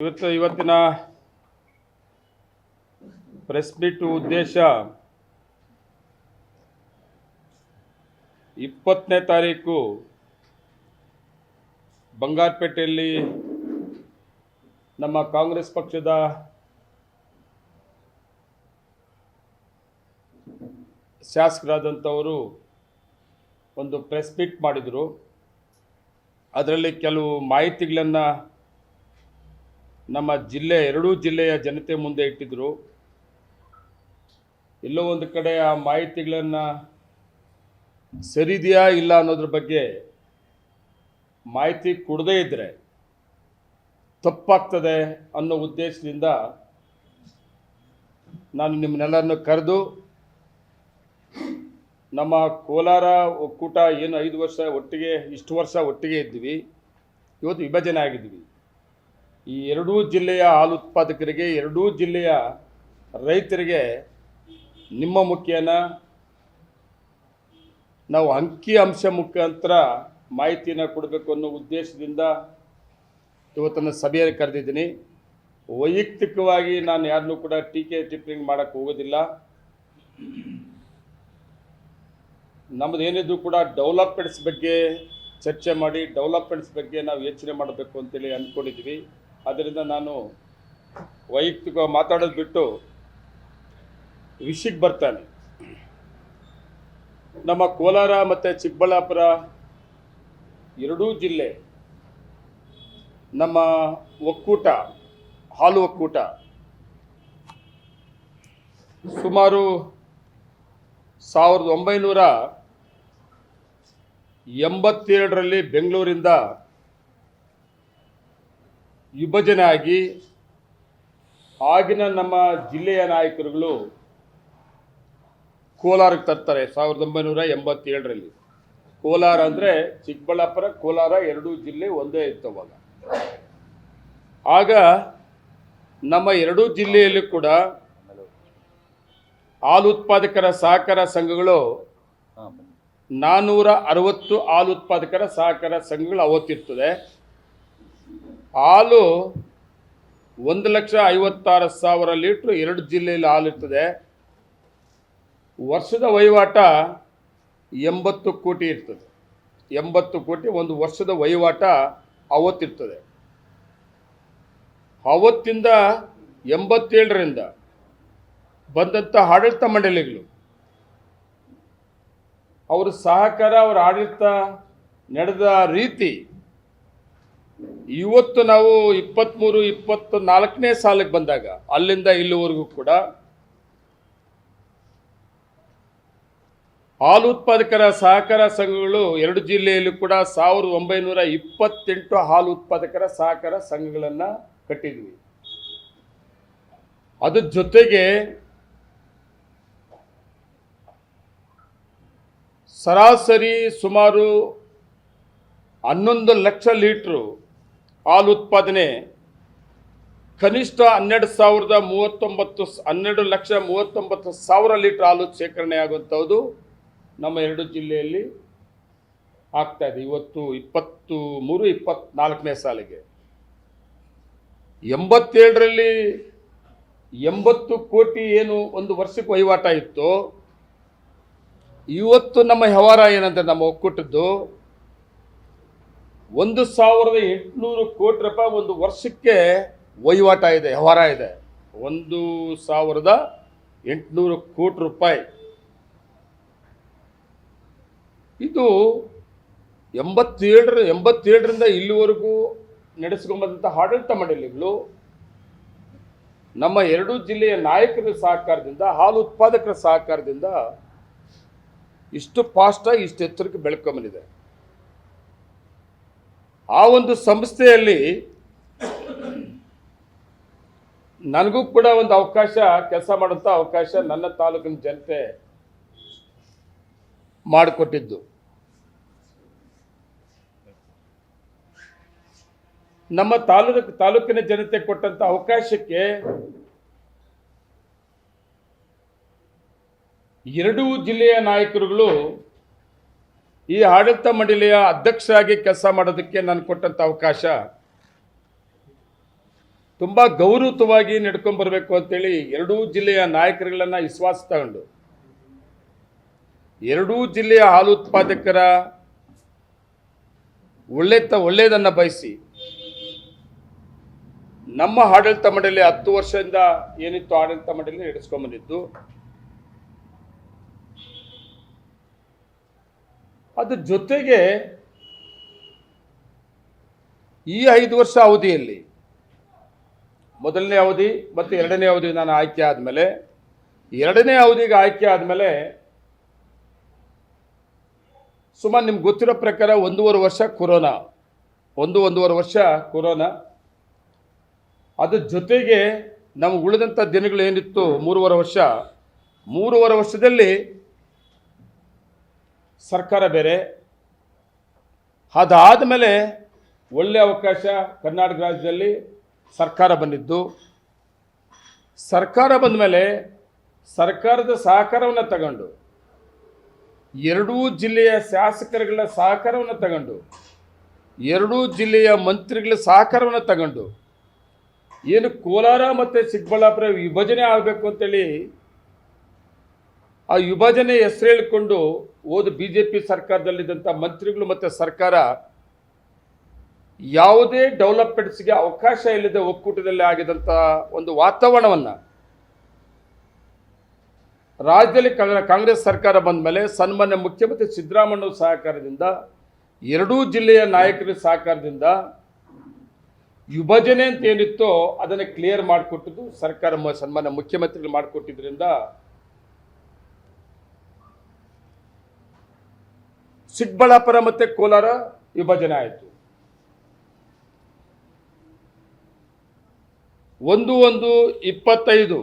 ಇವತ್ತು ಇವತ್ತಿನ press meet ಉದ್ದೇಶ ಇಪ್ಪತ್ತನೇ ತಾರೀಕು ಬಂಗಾರಪೇಟೆಯಲ್ಲಿ ನಮ್ಮ ಕಾಂಗ್ರೆಸ್ ಪಕ್ಷದ ಶಾಸಕರಾದಂಥವರು ಒಂದು ಪ್ರೆಸ್ ಮೀಟ್ ಮಾಡಿದರು. ಅದರಲ್ಲಿ ಕೆಲವು ಮಾಹಿತಿಗಳನ್ನು ನಮ್ಮ ಜಿಲ್ಲೆ, ಎರಡೂ ಜಿಲ್ಲೆಯ ಜನತೆ ಮುಂದೆ ಇಟ್ಟಿದ್ದರು ಎಲ್ಲೋ ಒಂದು ಕಡೆ ಆ ಮಾಹಿತಿಗಳನ್ನು ಸರಿದೆಯಾ ಇಲ್ಲ ಅನ್ನೋದ್ರ ಬಗ್ಗೆ ಮಾಹಿತಿ ಕೊಡದೇ ಇದ್ದರೆ ತಪ್ಪಾಗ್ತದೆ ಅನ್ನೋ ಉದ್ದೇಶದಿಂದ ನಾನು ನಿಮ್ಮನ್ನೆಲ್ಲರನ್ನು ಕರೆದು ನಮ್ಮ ಕೋಲಾರ ಒಕ್ಕೂಟ ಏನು ಐದು ವರ್ಷ ಒಟ್ಟಿಗೆ, ಇಷ್ಟು ವರ್ಷ ಒಟ್ಟಿಗೆ ಇದ್ವಿ ಇವತ್ತು ವಿಭಜನೆ ಆಗಿದ್ವಿ ಈ ಎರಡೂ ಜಿಲ್ಲೆಯ ಹಾಲು ಉತ್ಪಾದಕರಿಗೆ, ಎರಡೂ ಜಿಲ್ಲೆಯ ರೈತರಿಗೆ ನಿಮ್ಮ ಮುಖ್ಯನ ನಾವು ಅಂಕಿ ಅಂಶ ಮುಖಾಂತರ ಮಾಹಿತಿನ ಕೊಡಬೇಕು ಅನ್ನೋ ಉದ್ದೇಶದಿಂದ ಇವತ್ತನ್ನು ಸಭೆಯಲ್ಲಿ ಕರೆದಿದ್ದೀನಿ. ವೈಯಕ್ತಿಕವಾಗಿ ನಾನು ಯಾರನ್ನೂ ಕೂಡ ಟೀಕೆ ಟಿಪ್ಪಣಿ ಮಾಡೋಕ್ಕೆ ಹೋಗೋದಿಲ್ಲ. ನಮ್ಮದು ಏನಿದ್ರು ಕೂಡ ಡೆವಲಪ್ಮೆಂಟ್ಸ್ ಬಗ್ಗೆ ಚರ್ಚೆ ಮಾಡಿ ಡೆವಲಪ್ಮೆಂಟ್ಸ್ ಬಗ್ಗೆ ನಾವು ಯೋಚನೆ ಮಾಡಬೇಕು ಅಂತೇಳಿ ಅಂದ್ಕೊಂಡಿದ್ವಿ ಆದ್ದರಿಂದ ನಾನು ವೈಯಕ್ತಿಕ ಮಾತಾಡೋದು ಬಿಟ್ಟು ವಿಷಯಕ್ಕೆ ಬರ್ತಾನೆ. ನಮ್ಮ ಕೋಲಾರ ಮತ್ತು ಚಿಕ್ಕಬಳ್ಳಾಪುರ ಎರಡೂ ಜಿಲ್ಲೆ ನಮ್ಮ ಒಕ್ಕೂಟ, ಹಾಲು ಒಕ್ಕೂಟ ಸುಮಾರು ಸಾವಿರದ ಒಂಬೈನೂರ ಎಂಬತ್ತೇಳರಲ್ಲಿ ಬೆಂಗಳೂರಿಂದ ವಿಭಜನೆ ಆಗಿ ಆಗಿನ ನಮ್ಮ ಜಿಲ್ಲೆಯ ನಾಯಕರುಗಳು ಕೋಲಾರಕ್ಕೆ ತರ್ತಾರೆ ಸಾವಿರದ ಒಂಬೈನೂರ ಎಂಬತ್ತೇಳರಲ್ಲಿ. ಕೋಲಾರ ಅಂದರೆ ಚಿಕ್ಕಬಳ್ಳಾಪುರ, ಕೋಲಾರ ಎರಡೂ ಜಿಲ್ಲೆ ಒಂದೇ ಇತ್ತು ಅವಾಗ. ಆಗ ನಮ್ಮ ಎರಡೂ ಜಿಲ್ಲೆಯಲ್ಲೂ ಕೂಡ ಹಾಲು ಉತ್ಪಾದಕರ ಸಹಕಾರ ಸಂಘಗಳು ನಾನ್ನೂರ ಅರವತ್ತು ಹಾಲು ಉತ್ಪಾದಕರ ಸಹಕಾರ ಸಂಘಗಳು ಅವತ್ತಿರ್ತದೆ. ಹಾಲು ಒಂದು ಲಕ್ಷ ಐವತ್ತಾರು ಸಾವಿರ ಲೀಟ್ರ್ ಎರಡು ಜಿಲ್ಲೆಯಲ್ಲಿ ಹಾಲು ಇರ್ತದೆ ವರ್ಷದ ವಹಿವಾಟ ಎಂಬತ್ತು ಕೋಟಿ ಇರ್ತದೆ. ಎಂಬತ್ತು ಕೋಟಿ ಒಂದು ವರ್ಷದ ವಹಿವಾಟ ಅವತ್ತಿರ್ತದೆ. ಅವತ್ತಿಂದ ಎಂಬತ್ತೇಳರಿಂದ ಬಂದಂಥ ಆಡಳಿತ ಮಂಡಳಿಗಳು, ಅವರ ಸಹಕಾರ, ಅವರ ಆಡಳಿತ ನಡೆದ ರೀತಿ ಇವತ್ತು ನಾವು ಇಪ್ಪತ್ತ್ಮೂರು ಇಪ್ಪತ್ತು ನಾಲ್ಕನೇ ಸಾಲಿಗೆ ಬಂದಾಗ, ಅಲ್ಲಿಂದ ಇಲ್ಲಿವರೆಗೂ ಕೂಡ ಹಾಲು ಉತ್ಪಾದಕರ ಸಹಕಾರ ಸಂಘಗಳು ಎರಡು ಜಿಲ್ಲೆಯಲ್ಲೂ ಕೂಡ ಸಾವಿರದ ಒಂಬೈನೂರ ಇಪ್ಪತ್ತೆಂಟು ಹಾಲು ಉತ್ಪಾದಕರ ಸಹಕಾರ ಸಂಘಗಳನ್ನು ಕಟ್ಟಿದ್ವಿ. ಅದ್ರ ಜೊತೆಗೆ ಸರಾಸರಿ ಸುಮಾರು ಹನ್ನೊಂದು ಲಕ್ಷ ಲೀಟ್ರು ಹಾಲು ಉತ್ಪಾದನೆ ಕನಿಷ್ಠ ಹನ್ನೆರಡು ಸಾವಿರದ ಮೂವತ್ತೊಂಬತ್ತು ಹನ್ನೆರಡು ಲಕ್ಷ ಮೂವತ್ತೊಂಬತ್ತು ಸಾವಿರ ಲೀಟ್ರ್ ಹಾಲು ಶೇಖರಣೆ ಆಗುವಂಥದ್ದು ನಮ್ಮ ಎರಡು ಜಿಲ್ಲೆಯಲ್ಲಿ ಆಗ್ತಾ ಇದೆ. ಇವತ್ತು ಇಪ್ಪತ್ತು, ಮೂರು ಇಪ್ಪತ್ನಾಲ್ಕನೇ ಸಾಲಿಗೆ. ಎಂಬತ್ತೇಳರಲ್ಲಿ ಎಂಬತ್ತು ಕೋಟಿ ಏನು ಒಂದು ವರ್ಷಕ್ಕೆ ವಹಿವಾಟ ಇತ್ತು. ಇವತ್ತು ನಮ್ಮ ವ್ಯವಹಾರ ಏನಂದರೆ ನಮ್ಮ ಒಕ್ಕೂಟದ್ದು ಒಂದು ಸಾವಿರದ ಎಂಟುನೂರು ಕೋಟಿ ರೂಪಾಯಿ ಒಂದು ವರ್ಷಕ್ಕೆ ವಹಿವಾಟ ಇದೆ, ವ್ಯವಹಾರ ಇದೆ. ಒಂದು ಸಾವಿರದ ಎಂಟುನೂರು ಕೋಟಿ ರೂಪಾಯಿ. ಇದು ಎಂಬತ್ತೇಳರ, ಎಂಬತ್ತೇಳರಿಂದ ಇಲ್ಲಿವರೆಗೂ ನಡೆಸ್ಕೊಂಬಂದಂಥ ಆಡಳಿತ ಮಂಡಳಿಗಳು ನಮ್ಮ ಎರಡೂ ಜಿಲ್ಲೆಯ ನಾಯಕರ ಸಹಕಾರದಿಂದ, ಹಾಲು ಉತ್ಪಾದಕರ ಸಹಕಾರದಿಂದ ಇಷ್ಟು ಫಾಸ್ಟಾಗಿ ಇಷ್ಟು ಎತ್ತರಕ್ಕೆ ಬೆಳ್ಕೊಂಬಂದಿದೆ. ಆ ಒಂದು ಸಂಸ್ಥೆಯಲ್ಲಿ ನನಗೂ ಕೂಡ ಒಂದು ಅವಕಾಶ, ಕೆಲಸ ಮಾಡುವಂಥ ಅವಕಾಶ ನನ್ನ ತಾಲೂಕಿನ ಜನತೆ ಮಾಡಿಕೊಟ್ಟಿದ್ದು. ನಮ್ಮ ತಾಲೂಕು, ತಾಲೂಕಿನ ಜನತೆ ಕೊಟ್ಟಂತ ಅವಕಾಶಕ್ಕೆ ಎರಡೂ ಜಿಲ್ಲೆಯ ನಾಯಕರುಗಳು ಈ ಆಡಳಿತ ಮಂಡಳಿಯ ಅಧ್ಯಕ್ಷರಾಗಿ ಕೆಲಸ ಮಾಡೋದಕ್ಕೆ ನಾನು ಕೊಟ್ಟಂತ ಅವಕಾಶ ತುಂಬ ಬರಬೇಕು ಅಂತ ಅಂತೇಳಿ ಎರಡೂ ಜಿಲ್ಲೆಯ ನಾಯಕರುಗಳನ್ನು ವಿಶ್ವಾಸ ತಗೊಂಡು ಎರಡೂ ಜಿಲ್ಲೆಯ ಹಾಲು ಉತ್ಪಾದಕರ ಒಳ್ಳೆತ ಒಳ್ಳೆಯದನ್ನು ಬಯಸಿ ನಮ್ಮ ಆಡಳಿತ ಮಂಡಳಿ ಹತ್ತು ವರ್ಷದಿಂದ ಏನಿತ್ತು ಆಡಳಿತ ಮಂಡಳಿ ನಡೆಸ್ಕೊಂಬಂದಿದ್ದು ಅದ್ರ ಜೊತೆಗೆ ಈ ಐದು ವರ್ಷ ಅವಧಿಯಲ್ಲಿ ಮೊದಲನೇ ಅವಧಿ ಮತ್ತು ಎರಡನೇ ಅವಧಿ ನಾನು ಆಯ್ಕೆ ಆದಮೇಲೆ, ಎರಡನೇ ಅವಧಿಗೆ ಆಯ್ಕೆ ಆದಮೇಲೆ ಸುಮಾರು ನಿಮ್ಗೆ ಗೊತ್ತಿರೋ ಪ್ರಕಾರ ಒಂದೂವರೆ ವರ್ಷ ಕೊರೋನಾ, ಒಂದು, ಒಂದೂವರೆ ವರ್ಷ ಕೊರೋನಾ. ಅದ್ರ ಜೊತೆಗೆ ನಮ್ಗೆ ಉಳಿದಂಥ ದಿನಗಳು ಏನಿತ್ತು? ಮೂರುವರೆ ವರ್ಷ. ಮೂರುವರೆ ವರ್ಷದಲ್ಲಿ ಸರ್ಕಾರ ಬೇರೆ. ಅದಾದ ಮೇಲೆ ಒಳ್ಳೆಯ ಅವಕಾಶ ಕರ್ನಾಟಕ ರಾಜ್ಯದಲ್ಲಿ ಸರ್ಕಾರ ಬಂದಿದ್ದು. ಸರ್ಕಾರ ಬಂದ ಮೇಲೆ ಸರ್ಕಾರದ ಸಹಕಾರವನ್ನು ತಗೊಂಡು, ಎರಡೂ ಜಿಲ್ಲೆಯ ಶಾಸಕರುಗಳ ಸಹಕಾರವನ್ನು ತಗೊಂಡು, ಎರಡೂ ಜಿಲ್ಲೆಯ ಮಂತ್ರಿಗಳ ಸಹಕಾರವನ್ನು ತಗೊಂಡು, ಏನು ಕೋಲಾರ ಮತ್ತು ಚಿಕ್ಕಬಳ್ಳಾಪುರ ವಿಭಜನೆ ಆಗಬೇಕು ಅಂತೇಳಿ ಆ ವಿಭಜನೆ ಹೆಸರು ಹೇಳಿಕೊಂಡು ಹೋದ ಬಿ ಜೆ ಪಿ ಸರ್ಕಾರದಲ್ಲಿದ್ದಂಥ ಮಂತ್ರಿಗಳು ಮತ್ತು ಸರ್ಕಾರ ಯಾವುದೇ ಡೆವಲಪ್ಮೆಂಟ್ಸ್ಗೆ ಅವಕಾಶ ಇಲ್ಲದೆ ಒಕ್ಕೂಟದಲ್ಲಿ ಆಗಿದಂಥ ಒಂದು ವಾತಾವರಣವನ್ನು ರಾಜ್ಯದಲ್ಲಿ ಕಾಂಗ್ರೆ- ಕಾಂಗ್ರೆಸ್ ಸರ್ಕಾರ ಬಂದ ಮೇಲೆ ಸನ್ಮಾನ್ಯ ಮುಖ್ಯಮಂತ್ರಿ ಸಿದ್ದರಾಮಯ್ಯ ಸಹಕಾರದಿಂದ, ಎರಡೂ ಜಿಲ್ಲೆಯ ನಾಯಕರ ಸಹಕಾರದಿಂದ ವಿಭಜನೆ ಅಂತ ಏನಿತ್ತೋ ಅದನ್ನು ಕ್ಲಿಯರ್ ಮಾಡಿಕೊಟ್ಟಿದ್ದು ಸರ್ಕಾರ ಸನ್ಮಾನ್ಯ ಮುಖ್ಯಮಂತ್ರಿಗಳು ಮಾಡಿಕೊಟ್ಟಿದ್ರಿಂದ ಚಿಕ್ಕಬಳ್ಳಾಪುರ ಮತ್ತು ಕೋಲಾರ ವಿಭಜನೆ ಆಯಿತು. ಒಂದು ಒಂದು ಇಪ್ಪತ್ತೈದು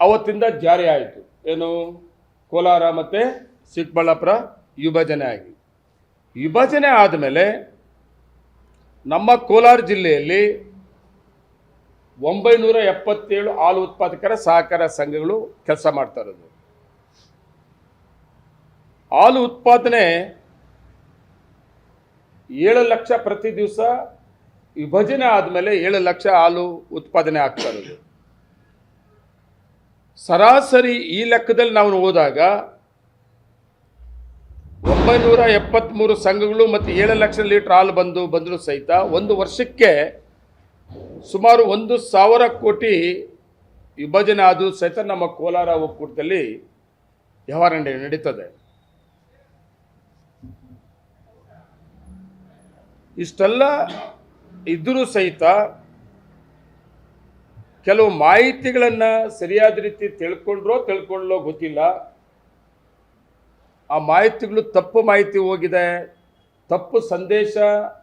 ಅವತ್ತಿಂದ ಜಾರಿ ಆಯಿತು. ಏನು? ಕೋಲಾರ ಮತ್ತು ಚಿಕ್ಕಬಳ್ಳಾಪುರ ವಿಭಜನೆ ಆಗಿ. ವಿಭಜನೆ ಆದಮೇಲೆ ನಮ್ಮ ಕೋಲಾರ ಜಿಲ್ಲೆಯಲ್ಲಿ ಒಂಬೈನೂರ ಎಪ್ಪತ್ತೇಳು ಹಾಲು ಉತ್ಪಾದಕರ ಸಹಕಾರ ಸಂಘಗಳು ಕೆಲಸ ಮಾಡ್ತಾ ಇರೋದು. ಹಾಲು ಉತ್ಪಾದನೆ ಏಳು ಲಕ್ಷ ಪ್ರತಿ ದಿವಸ ವಿಭಜನೆ ಆದಮೇಲೆ ಏಳು ಲಕ್ಷ ಹಾಲು ಉತ್ಪಾದನೆ ಆಗ್ತಾ ಇರೋದು. ಸರಾಸರಿ ಈ ಲೆಕ್ಕದಲ್ಲಿ ನಾವು ಹೋದಾಗ ಒಂಬೈನೂರ ಎಪ್ಪತ್ತ್ಮೂರು ಸಂಘಗಳು ಮತ್ತು ಏಳು ಲಕ್ಷ ಲೀಟರ್ ಹಾಲು ಬಂದು ಬಂದರೂ ಸಹಿತ ಒಂದು ವರ್ಷಕ್ಕೆ ಸುಮಾರು ಒಂದು ಸಾವಿರ ಕೋಟಿ ವಿಭಜನೆ ಆದರೂ ಸಹಿತ ನಮ್ಮ ಕೋಲಾರ ಒಕ್ಕೂಟದಲ್ಲಿ ವ್ಯವಹಾರ ನಡೆ- ನಡೀತದೆ. ಇಷ್ಟೆಲ್ಲ ಇದ್ದರೂ ಸಹಿತ ಕೆಲವು ಮಾಹಿತಿಗಳನ್ನು ಸರಿಯಾದ ರೀತಿ ತಿಳ್ಕೊಂಡ್ರೋ ತಿಳ್ಕೊಳ್ಳೋ ಗೊತ್ತಿಲ್ಲ. ಆ ಮಾಹಿತಿಗಳು ತಪ್ಪು ಮಾಹಿತಿ ಹೋಗಿದೆ. ತಪ್ಪು ಸಂದೇಶ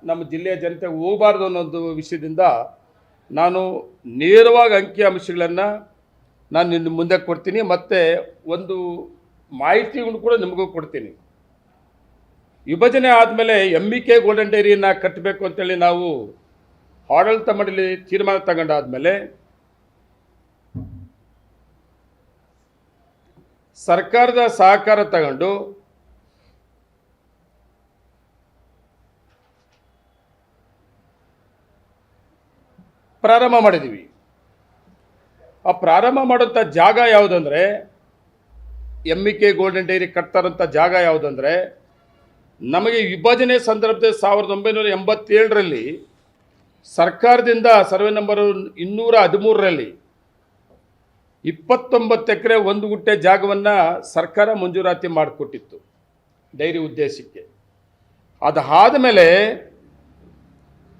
ನಮ್ಮ ಜಿಲ್ಲೆಯ ಜನತೆಗೆ ಹೋಗಬಾರ್ದು ಅನ್ನೋದು ವಿಷಯದಿಂದ ನಾನು ನೇರವಾಗಿ ಅಂಕಿ ಅಂಶಗಳನ್ನು ನಾನು ನಿನ್ನ ಮುಂದೆ ಕೊಡ್ತೀನಿ. ಮತ್ತು ಒಂದು ಮಾಹಿತಿಗಳು ಕೂಡ ನಿಮಗೂ ಕೊಡ್ತೀನಿ. ವಿಭಜನೆ ಆದಮೇಲೆ ಎಂ ಬಿ ಕೆ ಗೋಲ್ಡನ್ ಡೈರಿಯನ್ನು ಕಟ್ಟಬೇಕು ಅಂತೇಳಿ ನಾವು ಆಡಳಿತ ಮಂಡಳಿ ತೀರ್ಮಾನ ತಗೊಂಡಾದ್ಮೇಲೆ ಸರ್ಕಾರದ ಸಹಕಾರ ತಗೊಂಡು ಪ್ರಾರಂಭ ಮಾಡಿದ್ದೀವಿ ಆ ಪ್ರಾರಂಭ ಮಾಡೋಂಥ ಜಾಗ ಯಾವುದಂದರೆ ಎಂ ಕೆ ಗೋಲ್ಡನ್ ಡೈರಿ ಕಟ್ತಾರಂಥ ಜಾಗ ಯಾವುದಂದ್ರೆ ನಮಗೆ ವಿಭಜನೆ ಸಂದರ್ಭದಲ್ಲಿ ಸಾವಿರದ ಒಂಬೈನೂರ ಎಂಬತ್ತೇಳರಲ್ಲಿ ಸರ್ಕಾರದಿಂದ ಸರ್ವೆ ನಂಬರ್ ಇನ್ನೂರ ಹದಿಮೂರರಲ್ಲಿ ಇಪ್ಪತ್ತೊಂಬತ್ತು ಎಕರೆ ಒಂದು ಗುಟ್ಟೆ ಜಾಗವನ್ನು ಸರ್ಕಾರ ಮಂಜೂರಾತಿ ಮಾಡಿಕೊಟ್ಟಿತ್ತು ಡೈರಿ ಉದ್ದೇಶಕ್ಕೆ. ಅದಾದ ಮೇಲೆ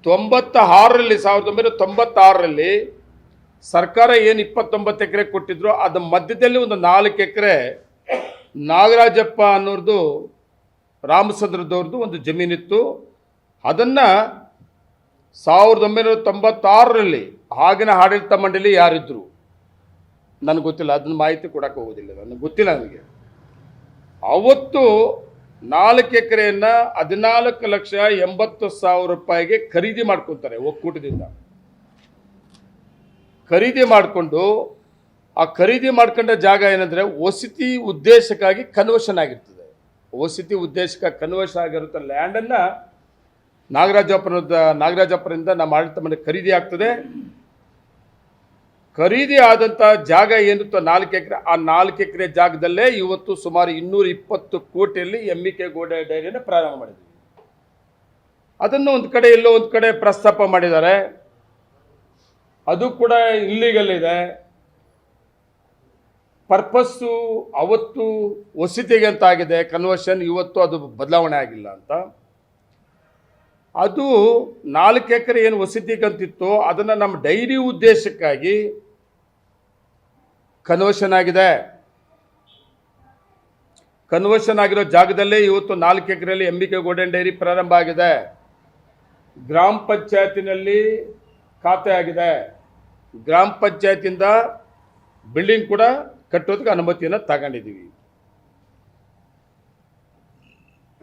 ತೊಂಬತ್ತ ಆರರಲ್ಲಿ ಸಾವಿರದ ಒಂಬೈನೂರ ತೊಂಬತ್ತಾರರಲ್ಲಿ ಸರ್ಕಾರ ಏನು ಇಪ್ಪತ್ತೊಂಬತ್ತು ಎಕರೆ ಕೊಟ್ಟಿದ್ರು ಅದ್ರ ಮಧ್ಯದಲ್ಲಿ ಒಂದು ನಾಲ್ಕು ಎಕರೆ ನಾಗರಾಜಪ್ಪ ಅನ್ನೋರ್ದು ರಾಮಚಂದ್ರದವ್ರದ್ದು ಒಂದು ಜಮೀನಿತ್ತು. ಅದನ್ನು ಸಾವಿರದ ಒಂಬೈನೂರ ತೊಂಬತ್ತಾರರಲ್ಲಿ ಆಗಿನ ಆಡಳಿತ ಮಂಡಳಿ ಯಾರಿದ್ದರು ನನಗೆ ಗೊತ್ತಿಲ್ಲ, ಅದನ್ನ ಮಾಹಿತಿ ಕೊಡಕ್ಕೆ ಹೋಗೋದಿಲ್ಲ, ನನಗೆ ಗೊತ್ತಿಲ್ಲ ನನಗೆ. ಅವತ್ತು ನಾಲ್ಕು ಎಕರೆಯನ್ನು ಹದಿನಾಲ್ಕು ಲಕ್ಷ ಎಂಬತ್ತು ಸಾವಿರ ರೂಪಾಯಿಗೆ ಖರೀದಿ ಮಾಡ್ಕೊತಾರೆ ಒಕ್ಕೂಟದಿಂದ. ಖರೀದಿ ಮಾಡಿಕೊಂಡು, ಆ ಖರೀದಿ ಮಾಡ್ಕೊಂಡ ಜಾಗ ಏನಂದರೆ ವಸತಿ ಉದ್ದೇಶಕ್ಕಾಗಿ ಕನ್ವರ್ಷನ್ ಆಗಿರ್ತದೆ. ವಸತಿ ಉದ್ದೇಶಕ್ಕೆ ಕನ್ವರ್ಸ್ ಆಗಿರುತ್ತೆ ಲ್ಯಾಂಡನ್ನು ನಾಗರಾಜಪ್ಪನದ, ನಾಗರಾಜಪ್ಪರಿಂದ ನಮ್ಮ ಆಡಳಿತ ಮನೆ ಖರೀದಿ ಆಗ್ತದೆ. ಖರೀದಿ ಆದಂಥ ಜಾಗ ಏನಿತ್ತು ನಾಲ್ಕು ಎಕರೆ, ಆ ನಾಲ್ಕು ಎಕರೆ ಜಾಗದಲ್ಲೇ ಇವತ್ತು ಸುಮಾರು ಇನ್ನೂರ ಇಪ್ಪತ್ತು ಕೋಟಿಯಲ್ಲಿ ಎಂ ಕೆ ಗೋಡೆ ಡೈರಿಯನ್ನು ಪ್ರಾರಂಭ ಮಾಡಿದ್ವಿ. ಅದನ್ನು ಒಂದು ಕಡೆ ಎಲ್ಲೋ ಒಂದು ಕಡೆ ಪ್ರಸ್ತಾಪ ಮಾಡಿದ್ದಾರೆ. ಅದು ಕೂಡ ಇಲ್ಲಿಗಲ್ ಇದೆ. ಪರ್ಪಸ್ಸು, ಅವತ್ತು ವಸತಿಗೆ ಅಂತ ಆಗಿದೆ ಕನ್ವರ್ಷನ್ ಇವತ್ತು ಅದು ಬದಲಾವಣೆ ಆಗಿಲ್ಲ ಅಂತ. ಅದು ನಾಲ್ಕು ಎಕರೆ ಏನು ವಸತಿಗಂತಿತ್ತು ಅದನ್ನು ನಮ್ಮ ಡೈರಿ ಉದ್ದೇಶಕ್ಕಾಗಿ ಕನ್ವರ್ಷನ್ ಆಗಿದೆ. ಕನ್ವರ್ಷನ್ ಆಗಿರೋ ಜಾಗದಲ್ಲೇ ಇವತ್ತು ನಾಲ್ಕು ಎಕರೆಯಲ್ಲಿ ಎಂಬಿಕೆ ಗೋಡೆನ್ ಡೈರಿ ಪ್ರಾರಂಭ ಆಗಿದೆ. ಗ್ರಾಮ ಪಂಚಾಯತಿನಲ್ಲಿ ಖಾತೆ ಆಗಿದೆ. ಗ್ರಾಮ ಪಂಚಾಯತಿಂದ ಬಿಲ್ಡಿಂಗ್ ಕೂಡ ಕಟ್ಟೋದಕ್ಕೆ ಅನುಮತಿಯನ್ನು ತಗೊಂಡಿದ್ದೀವಿ.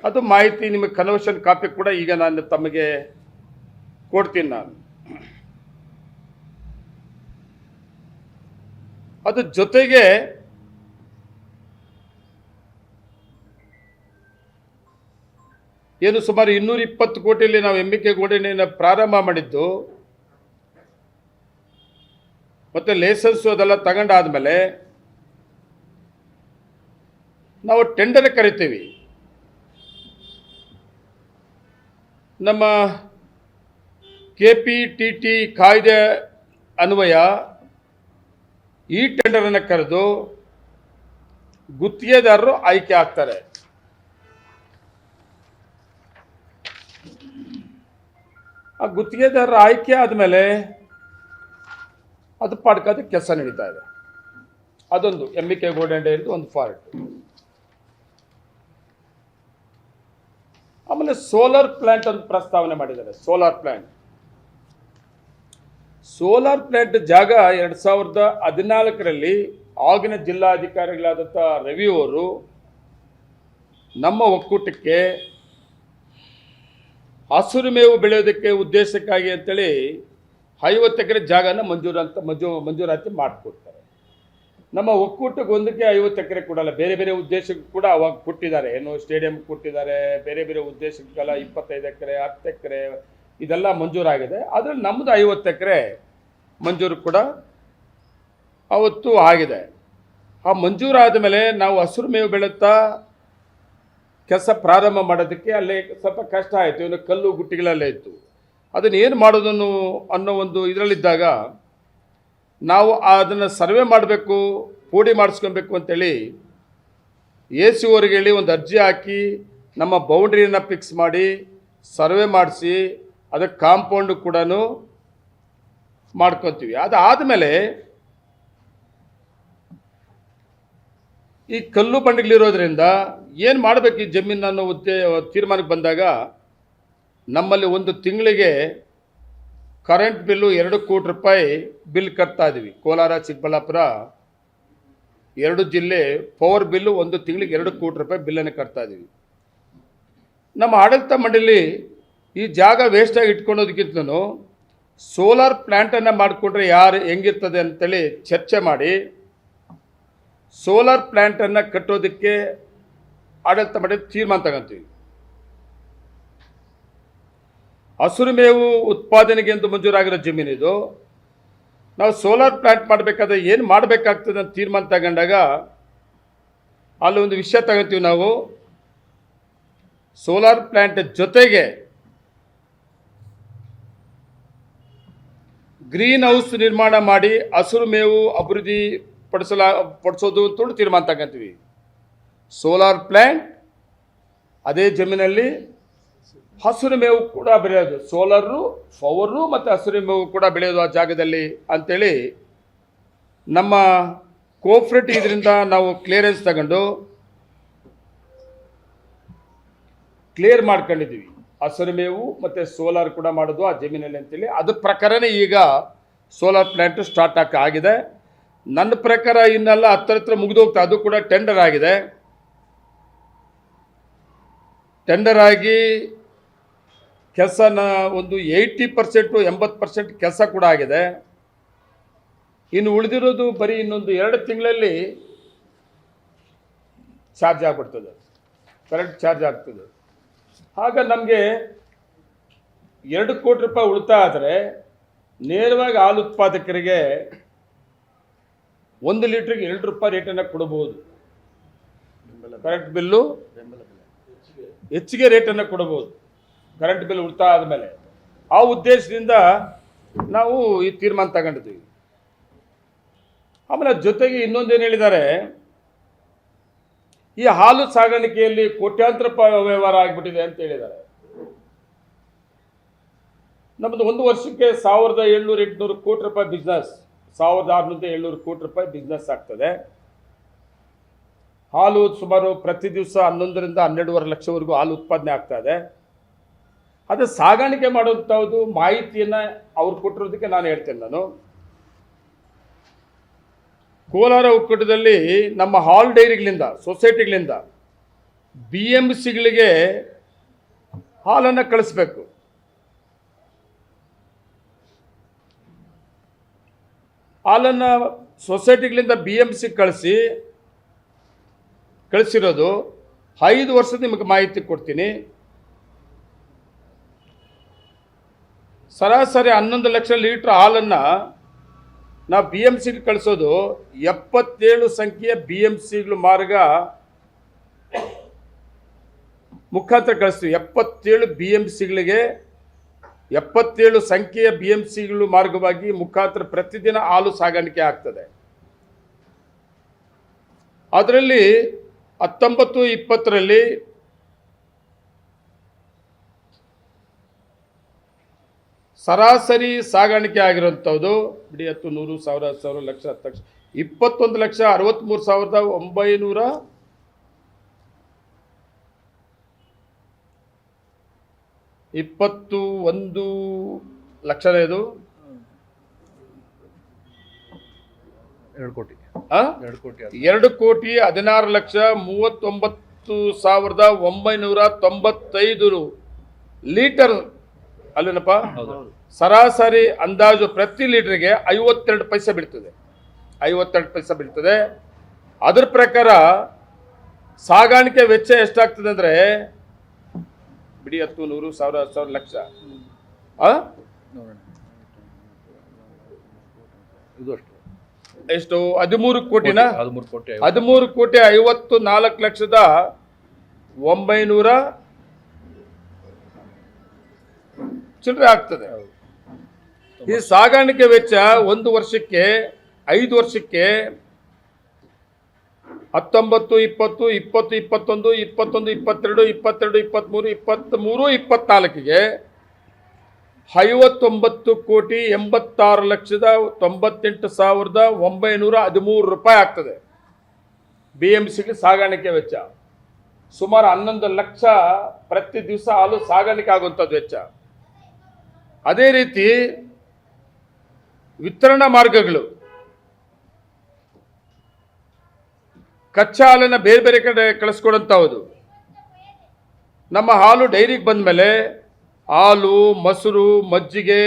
ಅದು ಮಾಹಿತಿ ನಿಮಗೆ ಕನ್ವರ್ಷನ್ ಕಾಪಿ ಕೂಡ ಈಗ ನಾನು ತಮಗೆ ಕೊಡ್ತೀನಿ ನಾನು. ಅದು ಜೊತೆಗೆ ಏನು ಸುಮಾರು ಇನ್ನೂರ ಇಪ್ಪತ್ತು ಕೋಟಿಯಲ್ಲಿ ನಾವು ಎಂ ಬಿ ಕೆ ಗೋಡೆಯನ್ನು ಪ್ರಾರಂಭ ಮಾಡಿದ್ದು, ಮತ್ತು ಲೈಸೆನ್ಸು ಅದೆಲ್ಲ ತಗೊಂಡಾದ್ಮೇಲೆ ನಾವು ಟೆಂಡರ್ ಕರಿತೀವಿ. ನಮ್ಮ ಕೆ ಪಿ ಟಿ ಟಿ ಕಾಯ್ದೆ ಅನ್ವಯ ಈ ಟೆಂಡರನ್ನು ಕರೆದು ಗುತ್ತಿಗೆದಾರರು ಆಯ್ಕೆ ಆಗ್ತಾರೆ. ಆ ಗುತ್ತಿಗೆದಾರರ ಆಯ್ಕೆ ಆದಮೇಲೆ ಅದು ಪಾಡ್ಕಾದ ಕೆಲಸ ನಡೀತಾ ಇದೆ. ಅದೊಂದು ಎಂ ಬಿ ಕೆ ಗೋಡೆಂಡೆ ಇರೋದು ಒಂದು ಫಾಲ್ಟ್ ಆಮೇಲೆ ಸೋಲಾರ್ ಪ್ಲಾಂಟ್ ಅಂತ ಪ್ರಸ್ತಾವನೆ ಮಾಡಿದ್ದಾರೆ, ಸೋಲಾರ್ ಪ್ಲಾಂಟ್. ಸೋಲಾರ್ ಪ್ಲಾಂಟ್ ಜಾಗ ಎರಡು ಸಾವಿರದ ಹದಿನಾಲ್ಕರಲ್ಲಿ ಆಗಿನ ಜಿಲ್ಲಾಧಿಕಾರಿಗಳಾದಂಥ ರವಿ ಅವರು ನಮ್ಮ ಒಕ್ಕೂಟಕ್ಕೆ ಹಸಿರು ಮೇವು ಬೆಳೆಯೋದಕ್ಕೆ ಉದ್ದೇಶಕ್ಕಾಗಿ ಅಂತೇಳಿ ಐವತ್ತು ಎಕರೆ ಜಾಗನ ಮಂಜೂರು ಅಂತ ಮಂಜೂ, ಮಂಜೂರಾತಿ ಮಾಡಿಕೊಡ್ತಾರೆ ನಮ್ಮ ಒಕ್ಕೂಟಕ್ಕೆ ಒಂದಕ್ಕೆ ಐವತ್ತು ಎಕರೆ ಕೊಡಲ್ಲ. ಬೇರೆ ಬೇರೆ ಉದ್ದೇಶಕ್ಕೆ ಕೂಡ ಅವಾಗ ಕೊಟ್ಟಿದ್ದಾರೆ. ಏನು ಸ್ಟೇಡಿಯಂ ಕೊಟ್ಟಿದ್ದಾರೆ. ಬೇರೆ ಬೇರೆ ಉದ್ದೇಶಕ್ಕೆಲ್ಲ ಇಪ್ಪತ್ತೈದು ಎಕರೆ, ಹತ್ತು ಎಕರೆ ಇದೆಲ್ಲ ಮಂಜೂರಾಗಿದೆ. ಅದರಲ್ಲಿ ನಮ್ಮದು ಐವತ್ತು ಎಕರೆ ಮಂಜೂರು ಕೂಡ ಅವತ್ತು ಆಗಿದೆ. ಆ ಮಂಜೂರಾದ ಮೇಲೆ ನಾವು ಹಸಿರು ಮೇವು ಬೆಳುತ್ತಾ ಕೆಲಸ ಪ್ರಾರಂಭ ಮಾಡೋದಕ್ಕೆ ಅಲ್ಲಿ ಸ್ವಲ್ಪ ಕಷ್ಟ ಆಯಿತು. ಇನ್ನು ಕಲ್ಲು ಗುಟ್ಟಿಗಳಲ್ಲೇ ಇತ್ತು. ಅದನ್ನು ಏನು ಮಾಡೋದನ್ನು ಅನ್ನೋ ಒಂದು ಇದರಲ್ಲಿದ್ದಾಗ ನಾವು ಅದನ್ನು ಸರ್ವೆ ಮಾಡಬೇಕು, ಪೂಡಿ ಮಾಡಿಸ್ಕೊಬೇಕು ಅಂತೇಳಿ ಎ ಸಿ ಓರಿಗೆ ಹೇಳಿ ಒಂದು ಅರ್ಜಿ ಹಾಕಿ ನಮ್ಮ ಬೌಂಡ್ರಿಯನ್ನು ಫಿಕ್ಸ್ ಮಾಡಿ ಸರ್ವೆ ಮಾಡಿಸಿ ಅದಕ್ಕೆ ಕಾಂಪೌಂಡ್ ಕೂಡ ಮಾಡ್ಕೊತೀವಿ. ಅದಾದಮೇಲೆ ಈ ಕಲ್ಲು ಬಂಡೆಗಳಿರೋದ್ರಿಂದ ಏನು ಮಾಡಬೇಕು ಈ ಜಮೀನು ಅನ್ನೋ ಉದ್ದೇ ತೀರ್ಮಾನಕ್ಕೆ ಬಂದಾಗ ನಮ್ಮಲ್ಲಿ ಒಂದು ತಿಂಗಳಿಗೆ ಕರೆಂಟ್ ಬಿಲ್ಲು ಎರಡು ಕೋಟಿ ರೂಪಾಯಿ ಬಿಲ್ ಕಟ್ತಾ ಇದ್ದೀವಿ ಕೋಲಾರ, ಚಿಕ್ಕಬಳ್ಳಾಪುರ ಎರಡು ಜಿಲ್ಲೆ ಪವರ್ ಬಿಲ್ಲು ಒಂದು ತಿಂಗಳಿಗೆ ಎರಡು ಕೋಟಿ ರೂಪಾಯಿ ಬಿಲ್ಲನ್ನು ಕಟ್ತಾ ಇದ್ದೀವಿ ನಮ್ಮ ಆಡಳಿತ ಮಂಡಳಿ ಈ ಜಾಗ ವೇಸ್ಟಾಗಿ ಇಟ್ಕೊಳೋದಕ್ಕಿಂತಲೂ ಸೋಲಾರ್ ಪ್ಲ್ಯಾಂಟನ್ನು ಮಾಡಿಕೊಂಡ್ರೆ ಯಾರು ಹೆಂಗಿರ್ತದೆ ಅಂತೇಳಿ ಚರ್ಚೆ ಮಾಡಿ ಸೋಲಾರ್ ಪ್ಲ್ಯಾಂಟನ್ನು ಕಟ್ಟೋದಕ್ಕೆ ಆಡಳಿತ ಮಂಡಳಿ ತೀರ್ಮಾನ ತಗೊಂತೀವಿ. ಹಸಿರು ಮೇವು ಉತ್ಪಾದನೆಗೆ ಎಂದು ಮಂಜೂರಾಗಿರೋ ಜಮೀನಿದು ನಾವು ಸೋಲಾರ್ ಪ್ಲ್ಯಾಂಟ್ ಮಾಡಬೇಕಾದ್ರೆ ಏನು ಮಾಡಬೇಕಾಗ್ತದೆ ಅಂತ ತೀರ್ಮಾನ ತಗೊಂಡಾಗ ಅಲ್ಲಿ ಒಂದು ವಿಷಯ ತಗೋತೀವಿ ನಾವು. ಸೋಲಾರ್ ಪ್ಲ್ಯಾಂಟ್ ಜೊತೆಗೆ ಗ್ರೀನ್ ಹೌಸ್ ನಿರ್ಮಾಣ ಮಾಡಿ ಹಸಿರು ಮೇವು ಅಭಿವೃದ್ಧಿ ಪಡಿಸಲ, ಪಡಿಸೋದು ಅಂತೇಳಿ ತೀರ್ಮಾನ ತಗೊಂತೀವಿ. ಸೋಲಾರ್ ಪ್ಲ್ಯಾಂಟ್ ಅದೇ ಜಮೀನಲ್ಲಿ ಹಸಿರು ಮೇವು ಕೂಡ ಬೆಳೆಯೋದು. ಸೋಲರು ಪವರು ಮತ್ತು ಹಸಿರು ಮೇವು ಕೂಡ ಬೆಳೆಯೋದು ಆ ಜಾಗದಲ್ಲಿ ಅಂಥೇಳಿ ನಮ್ಮ ಕೋಆಪ್ರೇಟಿವ್ ಇದರಿಂದ ನಾವು ಕ್ಲಿಯರೆನ್ಸ್ ತಗೊಂಡು ಕ್ಲಿಯರ್ ಮಾಡ್ಕೊಂಡಿದ್ದೀವಿ. ಹಸಿರು ಮೇವು ಮತ್ತು ಸೋಲಾರ್ ಕೂಡ ಮಾಡೋದು ಆ ಜಮೀನಲ್ಲಿ ಅಂತೇಳಿ. ಅದ್ರ ಪ್ರಕಾರನೇ ಈಗ ಸೋಲಾರ್ ಪ್ಲ್ಯಾಂಟು ಸ್ಟಾರ್ಟ್ ಆಗ ಆಗಿದೆ. ನನ್ನ ಪ್ರಕಾರ ಇನ್ನೆಲ್ಲ ಹತ್ರ ಹತ್ರ ಮುಗಿದೋಗ್ತಾ ಅದು ಕೂಡ ಟೆಂಡರ್ ಆಗಿದೆ. ಟೆಂಡರ್ ಆಗಿ ಕೆಲಸನ ಒಂದು ಏಯ್ಟಿ ಪರ್ಸೆಂಟು ಎಂಬತ್ತು ಪರ್ಸೆಂಟ್ ಕೆಲಸ ಕೂಡ ಆಗಿದೆ. ಇನ್ನು ಉಳಿದಿರೋದು ಬರೀ ಇನ್ನೊಂದು ಎರಡು ತಿಂಗಳಲ್ಲಿ ಚಾರ್ಜ್ ಆಗ್ಬಿಡ್ತದೆ. ಕರೆಂಟ್ ಚಾರ್ಜ್ ಆಗ್ತದೆ. ಆಗ ನಮಗೆ ಎರಡು ಕೋಟಿ ರೂಪಾಯಿ ಉಳಿತಾಯ ಆದರೆ ನೇರವಾಗಿ ಹಾಲು ಉತ್ಪಾದಕರಿಗೆ ಒಂದು ಲೀಟ್ರಿಗೆ ಎರಡು ರೂಪಾಯಿ ರೇಟನ್ನು ಕೊಡಬಹುದು ಕರೆಂಟ್ ಬಿಲ್ಲು ಹೆಚ್ಚಿಗೆ ರೇಟನ್ನು ಕೊಡಬಹುದು ಕರೆಂಟ್ ಬಿಲ್ ಉಳಿತಾಯ ಆದಮೇಲೆ, ಆ ಉದ್ದೇಶದಿಂದ ನಾವು ಈ ತೀರ್ಮಾನ ತಗೊಂಡಿದ್ದೀವಿ. ಆಮೇಲೆ ಜೊತೆಗೆ ಇನ್ನೊಂದೇನು ಹೇಳಿದ್ದಾರೆ, ಈ ಹಾಲು ಸಾಗಾಣಿಕೆಯಲ್ಲಿ ಕೋಟ್ಯಾಂತರ ವ್ಯವಹಾರ ಆಗಿಬಿಟ್ಟಿದೆ ಅಂತ ಹೇಳಿದ್ದಾರೆ. ನಮ್ಮದು ಒಂದು ವರ್ಷಕ್ಕೆ ಸಾವಿರದ ಏಳ್ನೂರ ಎಂಟುನೂರು ಕೋಟಿ ರೂಪಾಯಿ ಬಿಸ್ನೆಸ್ ಸಾವಿರದ ಆರುನೂರ ಏಳ್ನೂರು ಕೋಟಿ ರೂಪಾಯಿ ಬಿಸ್ನೆಸ್ ಆಗ್ತದೆ. ಹಾಲು ಸುಮಾರು ಪ್ರತಿ ದಿವಸ ಹನ್ನೊಂದರಿಂದ ಹನ್ನೆರಡುವರೆ ಲಕ್ಷವರೆಗೂ ಹಾಲು ಉತ್ಪಾದನೆ ಆಗ್ತಾ ಇದೆ. ಅದು ಸಾಗಾಣಿಕೆ ಮಾಡುವಂಥದ್ದು ಮಾಹಿತಿಯನ್ನು ಅವ್ರು ಕೊಟ್ಟಿರೋದಕ್ಕೆ ನಾನು ಹೇಳ್ತೇನೆ ನಾನು. ಕೋಲಾರ ಒಕ್ಕೂಟದಲ್ಲಿ ನಮ್ಮ ಹಾಲ್ ಡೈರಿಗಳಿಂದ, ಸೊಸೈಟಿಗಳಿಂದ ಬಿ ಎಂ ಸಿಗಳಿಗೆ ಹಾಲನ್ನು ಕಳಿಸ್ಬೇಕು. ಹಾಲನ್ನು ಸೊಸೈಟಿಗಳಿಂದ ಬಿ ಎಂ ಸಿ ಕಳಿಸಿ, ಕಳಿಸಿರೋದು ಐದು ವರ್ಷದ ನಿಮಗೆ ಮಾಹಿತಿ ಕೊಡ್ತೀನಿ. ಸರಾಸರಿ ಹನ್ನೊಂದು ಲಕ್ಷ ಲೀಟ್ರ್ ಹಾಲನ್ನು ನಾವು ಬಿ ಎಂ ಸಿಗೆ ಕಳಿಸೋದು ಎಪ್ಪತ್ತೇಳು ಸಂಖ್ಯೆಯ ಬಿ ಎಂ ಸಿಗಳು ಮಾರ್ಗ ಮುಖಾಂತರ ಕಳಿಸ್ತೀವಿ. ಎಪ್ಪತ್ತೇಳು ಬಿ ಎಂ ಸಿಗಳಿಗೆ ಎಪ್ಪತ್ತೇಳು ಸಂಖ್ಯೆಯ ಬಿ ಎಂ ಸಿಗಳು ಮಾರ್ಗವಾಗಿ ಮುಖಾಂತರ ಪ್ರತಿದಿನ ಹಾಲು ಸಾಗಾಣಿಕೆ ಆಗ್ತದೆ. ಅದರಲ್ಲಿ ಹತ್ತೊಂಬತ್ತು ಇಪ್ಪತ್ತರಲ್ಲಿ ಸರಾಸರಿ ಸಾಗಾಣಿಕೆ ಆಗಿರೋಂಥದ್ದು ಬಿಡಿ ಹತ್ತು ನೂರು ಸಾವಿರ ಹತ್ತು ಸಾವಿರ ಲಕ್ಷ ಹತ್ತು ಲಕ್ಷ ಇಪ್ಪತ್ತೊಂದು ಲಕ್ಷ ಅರವತ್ತ್ಮೂರು ಸಾವಿರದ ಒಂಬೈನೂರ ಇಪ್ಪತ್ತು ಒಂದು ಲಕ್ಷನೇ ಇದು ಎರಡು ಕೋಟಿ? ಎರಡು ಕೋಟಿ. ಎರಡು ಕೋಟಿ ಹದಿನಾರು ಲಕ್ಷ ಮೂವತ್ತೊಂಬತ್ತು ಸಾವಿರದ ಒಂಬೈನೂರ ತೊಂಬತ್ತೈದು ಲೀಟರ್ ಅಲ್ಲೇನಪ್ಪ? ಸರಾಸರಿ ಅಂದಾಜು ಪ್ರತಿ ಲೀಟರ್ಗೆ ಐವತ್ತೆರಡು ಪೈಸೆ ಬೀಳ್ತದೆ. ಐವತ್ತೆರಡು ಪೈಸೆ ಬೀಳ್ತದೆ. ಅದ್ರ ಪ್ರಕಾರ ಸಾಗಾಣಿಕೆ ವೆಚ್ಚ ಎಷ್ಟಾಗ್ತದೆ ಅಂದರೆ ಬಿಡಿ ಹತ್ತು ನೂರು ಸಾವಿರ ಸಾವಿರ ಲಕ್ಷ. ಎಷ್ಟು? ಹದಿಮೂರು ಕೋಟಿನ? ಹದಿಮೂರು ಕೋಟಿ. ಹದಿಮೂರು ಕೋಟಿ ಐವತ್ತು ನಾಲ್ಕು ಲಕ್ಷದ ಒಂಬೈನೂರ ಚಿಲ್ಲರೆ ಆಗ್ತದೆ. ಈ ಸಾಗಾಣಿಕೆ ವೆಚ್ಚ ಒಂದು ವರ್ಷಕ್ಕೆ ಐದು ವರ್ಷಕ್ಕೆ ಹತ್ತೊಂಬತ್ತು ಇಪ್ಪತ್ತು ಇಪ್ಪತ್ತು ಇಪ್ಪತ್ತೊಂದು ಇಪ್ಪತ್ತೊಂದು ಇಪ್ಪತ್ತೆರಡು ಇಪ್ಪತ್ತೆರಡು ಇಪ್ಪತ್ತ್ಮೂರು ಇಪ್ಪತ್ತ್ಮೂರು ಇಪ್ಪತ್ತ್ನಾಲ್ಕಿಗೆ ಐವತ್ತೊಂಬತ್ತು ಕೋಟಿ ಎಂಬತ್ತಾರು ಲಕ್ಷದ ತೊಂಬತ್ತೆಂಟು ಸಾವಿರದ ಒಂಬೈನೂರ ಹದಿಮೂರು ರೂಪಾಯಿ ಆಗ್ತದೆ. ಬಿ ಎಂ ಸಿಗೆ ಸಾಗಾಣಿಕೆ ವೆಚ್ಚ. ಸುಮಾರು ಹನ್ನೊಂದು ಲಕ್ಷ ಪ್ರತಿ ದಿವಸ ಹಾಲು ಸಾಗಾಣಿಕೆ ಆಗುವಂಥದ್ದು ವೆಚ್ಚ. ಅದೇ ರೀತಿ ವಿತರಣಾ ಮಾರ್ಗಗಳು. ಕಚ್ಚಾ ಹಾಲನ್ನು ಬೇರೆ ಬೇರೆ ಕಡೆ ಕಳಿಸ್ಕೊಡಂಥವ್ದು. ನಮ್ಮ ಹಾಲು ಡೈರಿಗೆ ಬಂದಮೇಲೆ ಹಾಲು, ಮೊಸರು, ಮಜ್ಜಿಗೆ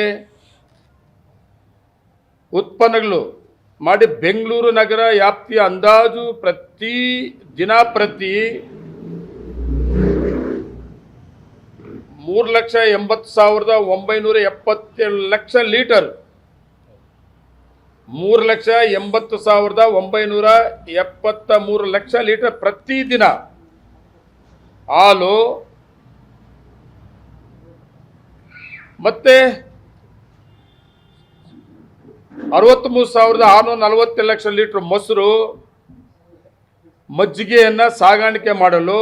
ಉತ್ಪನ್ನಗಳು ಮಾಡಿ ಬೆಂಗಳೂರು ನಗರ ವ್ಯಾಪ್ತಿಯ ಅಂದಾಜು ಪ್ರತಿ ದಿನ ಪ್ರತಿ ಮೂರು ಲಕ್ಷ ಎಂಬತ್ತು ಸಾವಿರದ ಒಂಬೈನೂರ ಎಪ್ಪತ್ತೇಳು ಲಕ್ಷ ಲೀಟರ್. ಮೂರು ಲಕ್ಷ ಎಂಬತ್ತು ಸಾವಿರದ ಒಂಬೈನೂರ ಎಪ್ಪತ್ತ ಮೂರು ಲಕ್ಷ ಲೀಟರ್ ಪ್ರತಿದಿನ ಹಾಲು. ಮತ್ತೆ ಅರವತ್ತ್ಮೂರು ಸಾವಿರದ ಆರುನೂರ ನಲವತ್ತೇಳು ಲಕ್ಷ ಲೀಟರ್ ಮೊಸರು ಮಜ್ಜಿಗೆಯನ್ನು ಸಾಗಾಣಿಕೆ ಮಾಡಲು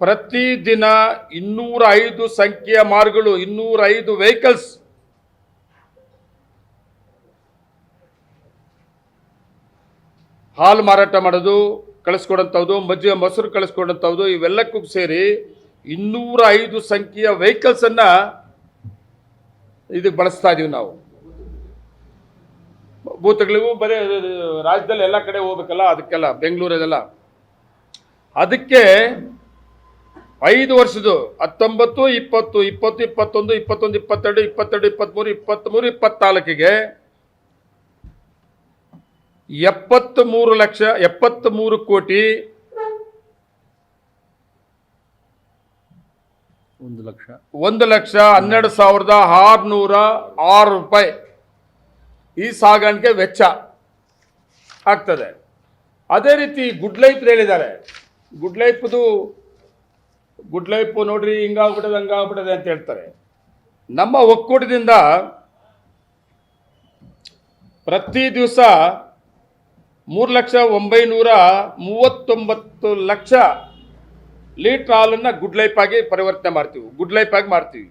ಪ್ರತಿದಿನ ಇನ್ನೂರ ಐದು ಸಂಖ್ಯೆಯ ಮಾರ್ಗಗಳು ಇನ್ನೂರ ಐದು ವೆಹಿಕಲ್ಸ್ ಹಾಲು ಮಾರಾಟ ಮಾಡೋದು ಕಳಿಸ್ಕೊಡಂಥದ್ದು ಮಜ್ಜಿಗೆ ಮೊಸರು ಕಳಿಸ್ಕೊಡಂಥದ್ದು ಇವೆಲ್ಲಕ್ಕೂ ಸೇರಿ ಇನ್ನೂರ ಐದು ಸಂಖ್ಯೆಯ ವೆಹಿಕಲ್ಸನ್ನು ಇದಕ್ಕೆ ಬಳಸ್ತಾ ಇದೀವಿ ನಾವು. ಬೂತ್ಗಳಿಗೂ ಬರೀ ರಾಜ್ಯದಲ್ಲಿ ಎಲ್ಲ ಕಡೆ ಹೋಗ್ಬೇಕಲ್ಲ, ಅದಕ್ಕೆಲ್ಲ ಬೆಂಗಳೂರದೆಲ್ಲ ಅದಕ್ಕೆ ಐದು ವರ್ಷದ್ದು ಹತ್ತೊಂಬತ್ತು ಇಪ್ಪತ್ತು ಇಪ್ಪತ್ತು ಇಪ್ಪತ್ತೊಂದು ಇಪ್ಪತ್ತೊಂದು ಇಪ್ಪತ್ತೆರಡು ಇಪ್ಪತ್ತೆರಡು ಇಪ್ಪತ್ತ್ಮೂರು ಇಪ್ಪತ್ತ್ಮೂರು ಇಪ್ಪತ್ನಾಲ್ಕಿಗೆ ಎಪ್ಪತ್ತ್ಮೂರು ಲಕ್ಷ ಎಪ್ಪತ್ತ್ಮೂರು ಕೋಟಿ ಒಂದು ಲಕ್ಷ. ಒಂದು ಲಕ್ಷ ಹನ್ನೆರಡು ಸಾವಿರದ ಆರುನೂರ ಆರು ರೂಪಾಯಿ. ಈ ಸಾಗಾಣಿಕೆ ವೆಚ್ಚ ಆಗ್ತದೆ. ಅದೇ ರೀತಿ ಗುಡ್ ಲೈಫ್ ಹೇಳಿದ್ದಾರೆ. ಗುಡ್ ಲೈಫ್ದು ಗುಡ್ ಲೈಫ್ ನೋಡ್ರಿ, ಹಿಂಗಾಗ್ಬಿಟ್ಟದೆ, ಹಂಗಾಗ್ಬಿಟ್ಟದೆ ಅಂತ ಹೇಳ್ತಾರೆ. ನಮ್ಮ ಒಕ್ಕೂಟದಿಂದ ಪ್ರತಿ ದಿವಸ ಮೂರು ಲಕ್ಷ ಒಂಬೈನೂರ ಮೂವತ್ತೊಂಬತ್ತು ಲಕ್ಷ ಲೀಟ್ರ್ ಹಾಲನ್ನು ಗುಡ್ ಲೈಫ್ ಆಗಿ ಪರಿವರ್ತನೆ ಮಾಡ್ತೀವಿ. ಗುಡ್ ಲೈಫ್ ಆಗಿ ಮಾಡ್ತೀವಿ.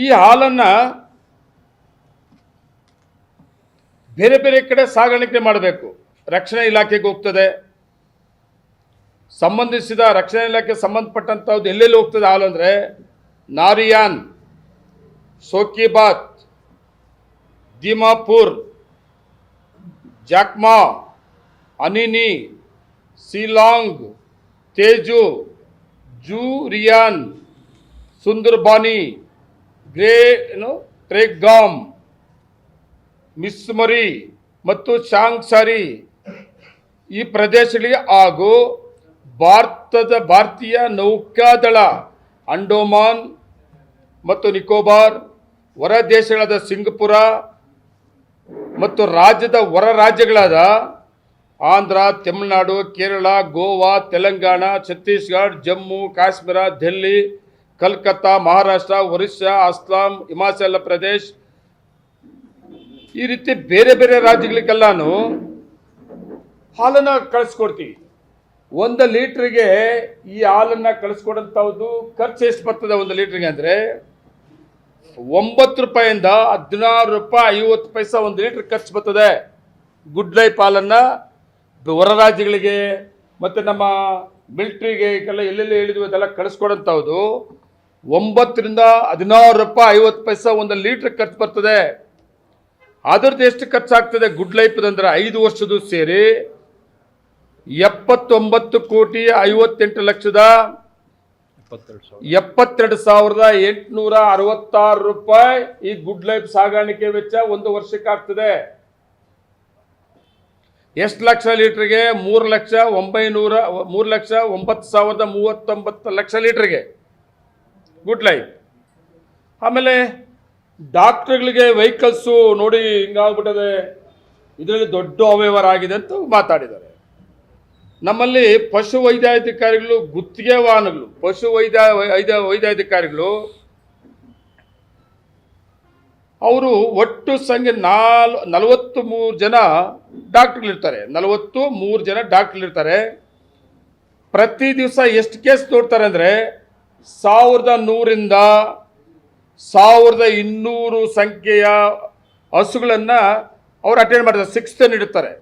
ಈ ಹಾಲನ್ನು ಬೇರೆ ಬೇರೆ ಕಡೆ ಸಾಗಾಣಿಕೆ ಮಾಡಬೇಕು. ರಕ್ಷಣಾ ಇಲಾಖೆಗೆ ಹೋಗ್ತದೆ. ಸಂಬಂಧಿಸಿದ ರಕ್ಷಣಾ ಇಲಾಖೆ ಸಂಬಂಧಪಟ್ಟಂಥದ್ದು ಎಲ್ಲೆಲ್ಲಿ ಹೋಗ್ತದೆ ಹಾಲು ಅಂದರೆ ನಾರಿಯಾನ್ ಸೋಕಿಬಾತ್ ದಿಮಾಪುರ್, ಜಾಕ್ಮಾ, ಅನಿನಿ ಸಿಲಾಂಗ್ ತೇಜು, ಜೂರಿಯಾನ್, ಸುಂದರ್ಬಾನಿ, ಗ್ರೇ ಏನು ಟ್ರೆಗಾಮ್ ಮಿಸ್ಮರಿ ಮತ್ತು ಶಾಂಗ್ಸಾರಿ ಈ ಪ್ರದೇಶಗಳಿಗೆ ಹಾಗೂ ಭಾರತದ ಭಾರತೀಯ ನೌಕಾದಳ ಅಂಡೋಮಾನ್ ಮತ್ತು ನಿಕೋಬಾರ್, ಹೊರ ದೇಶಗಳಾದ ಸಿಂಗಪುರ ಮತ್ತು ರಾಜ್ಯದ ಹೊರ ರಾಜ್ಯಗಳಾದ ಆಂಧ್ರ, ತಮಿಳುನಾಡು, ಕೇರಳ, ಗೋವಾ, ತೆಲಂಗಾಣ, ಛತ್ತೀಸ್ಗಢ, ಜಮ್ಮು, ಕಾಶ್ಮೀರ ದೆಹಲಿ ಕಲ್ಕತ್ತಾ, ಮಹಾರಾಷ್ಟ್ರ, ಒರಿಸ್ಸಾ ಅಸ್ಲಾಂ ಹಿಮಾಚಲ ಪ್ರದೇಶ್ ಈ ರೀತಿ ಬೇರೆ ಬೇರೆ ರಾಜ್ಯಗಳಿಗೆಲ್ಲಾನು ಹಾಲನ್ನು ಕಳಿಸ್ಕೊಡ್ತೀವಿ. ಒಂದು ಲೀಟ್ರಿಗೆ ಈ ಹಾಲನ್ನು ಕಳಿಸ್ಕೊಡಂಥದ್ದು ಖರ್ಚು ಎಷ್ಟು ಬರ್ತದೆ ಒಂದು ಲೀಟ್ರಿಗೆ ಅಂದರೆ? ಒಂಬತ್ತು ರೂಪಾಯಿಂದ ಹದಿನಾರು ರೂಪಾಯಿ, ಐವತ್ತು ಪೈಸ ಒಂದು ಲೀಟ್ರ್ ಖರ್ಚು ಬರ್ತದೆ. ಗುಡ್ ಲೈಫ್ ಹಾಲನ್ನು ಹೊರ ರಾಜ್ಯಗಳಿಗೆ ಮತ್ತು ನಮ್ಮ ಮಿಲ್ಟ್ರಿಗೆ ಎಲ್ಲ ಎಲ್ಲೆಲ್ಲಿ ಹೇಳಿದ್ವಿ ಅದೆಲ್ಲ ಕಳಿಸ್ಕೊಡಂಥದ್ದು ಒಂಬತ್ತರಿಂದ ಹದಿನಾರು ರೂಪಾಯಿ, ಐವತ್ತು ಪೈಸಾ ಒಂದು ಲೀಟ್ರ್ ಖರ್ಚು ಬರ್ತದೆ. ಅದರದ್ದು ಎಷ್ಟು ಖರ್ಚಾಗ್ತದೆ ಗುಡ್ ಲೈಫ್ ಅಂದ್ರೆ ಐದು ವರ್ಷದ್ದು ಸೇರಿ ಎಪ್ಪತ್ತೊಂಬತ್ತು ಕೋಟಿ ಐವತ್ತೆಂಟು ಲಕ್ಷದ ಎಪ್ಪತ್ತೆರಡು ಸಾವಿರದ ಎಂಟುನೂರ ಅರವತ್ತಾರು ರೂಪಾಯಿ ಈ ಗುಡ್ ಲೈಫ್ ಸಾಗಾಣಿಕೆ ವೆಚ್ಚ ಒಂದು ವರ್ಷಕ್ಕೆ ಆಗ್ತದೆ. ಎಷ್ಟು ಲಕ್ಷ ಲೀಟ್ರಿಗೆ? ಮೂರು ಲಕ್ಷ ಒಂಬೈನೂರ ಮೂರು ಲಕ್ಷ ಒಂಬತ್ತು ಸಾವಿರದ ಮೂವತ್ತೊಂಬತ್ತು ಲಕ್ಷ ಲೀಟ್ರಿಗೆ. ಗುಡ್ ಲೈಫ್ ಆಮೇಲೆ ಡಾಕ್ಟ್ರುಗಳಿಗೆ ವೆಹಿಕಲ್ಸು ನೋಡಿ ಹಿಂಗಾಗ್ಬಿಟ್ಟದೆ. ಇದರಲ್ಲಿ ದೊಡ್ಡ ಅವ್ಯವಹಾರ ಆಗಿದೆ ಅಂತ ಮಾತಾಡಿದ್ದಾರೆ. ನಮ್ಮಲ್ಲಿ ಪಶು ವೈದ್ಯಾಧಿಕಾರಿಗಳು, ಗುತ್ತಿಗೆ ವಾಹನಗಳು, ಪಶು ವೈದ್ಯ ವೈದ್ಯ, ವೈದ್ಯಾಧಿಕಾರಿಗಳು, ಅವರು ಒಟ್ಟು ಸಂಖ್ಯೆ ನಾಲ್ ನಲವತ್ತು ಮೂರು ಜನ ಡಾಕ್ಟ್ರ್ಗಳಿರ್ತಾರೆ ನಲವತ್ತು ಮೂರು ಜನ ಡಾಕ್ಟ್ರ್ಗಳಿರ್ತಾರೆ ಪ್ರತಿ ದಿವಸ ಎಷ್ಟು ಕೇಸ್ ನೋಡ್ತಾರೆ ಅಂದರೆ ಸಾವಿರದ ನೂರಿಂದ ಸಾವಿರದ ಇನ್ನೂರು ಸಂಖ್ಯೆಯ ಹಸುಗಳನ್ನು ಅವ್ರು ಅಟೆಂಡ್ ಮಾಡ್ತಾರೆ, ಸಿಕ್ಸ್ತ್ ನೀಡುತ್ತಾರೆ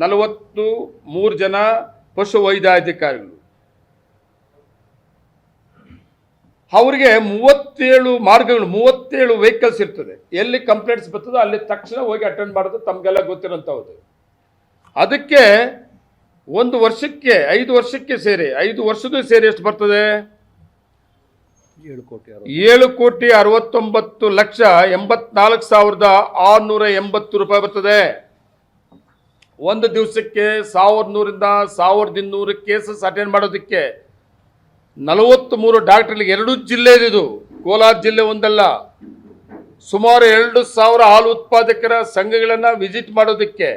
ನಲವತ್ತು ಮೂರು ಜನ ಪಶು ವೈದ್ಯಾಧಿಕಾರಿಗಳು. ಅವರಿಗೆ ಮೂವತ್ತೇಳು ಮಾರ್ಗಗಳು ಮೂವತ್ತೇಳು ವೆಹಿಕಲ್ಸ್ ಇರ್ತದೆ. ಎಲ್ಲಿ ಕಂಪ್ಲೇಂಟ್ಸ್ ಬರ್ತದೋ ಅಲ್ಲಿ ತಕ್ಷಣ ಹೋಗಿ ಅಟೆಂಡ್ ಮಾಡೋದು ತಮಗೆಲ್ಲ ಗೊತ್ತಿರೋಂಥವ್ದು ಅದಕ್ಕೆ ಒಂದು ವರ್ಷಕ್ಕೆ ಐದು ವರ್ಷಕ್ಕೆ ಸೇರಿ ಐದು ವರ್ಷದ್ದು ಸೇರಿ ಎಷ್ಟು ಬರ್ತದೆ? ಏಳು ಕೋಟಿ ಏಳು ಕೋಟಿ ಅರವತ್ತೊಂಬತ್ತು ಲಕ್ಷ ಎಂಬತ್ನಾಲ್ಕು ಸಾವಿರದ ಆರುನೂರ ಎಂಬತ್ತು ರೂಪಾಯಿ ಬರ್ತದೆ. ಒಂದು ದಿವಸಕ್ಕೆ ಸಾವಿರದ ನೂರಿಂದ ಸಾವಿರದ ಇನ್ನೂರು ಕೇಸಸ್ ಅಟೆಂಡ್ ಮಾಡೋದಕ್ಕೆ ನಲವತ್ತು ಮೂರು ಡಾಕ್ಟರ್ಗಳಿಗೆ ಎರಡು ಜಿಲ್ಲೆ ಇದು. ಕೋಲಾರ ಜಿಲ್ಲೆ ಒಂದಲ್ಲ. ಸುಮಾರು ಎರಡು ಸಾವಿರ ಹಾಲು ಉತ್ಪಾದಕರ ಸಂಘಗಳನ್ನು ವಿಸಿಟ್ ಮಾಡೋದಕ್ಕೆ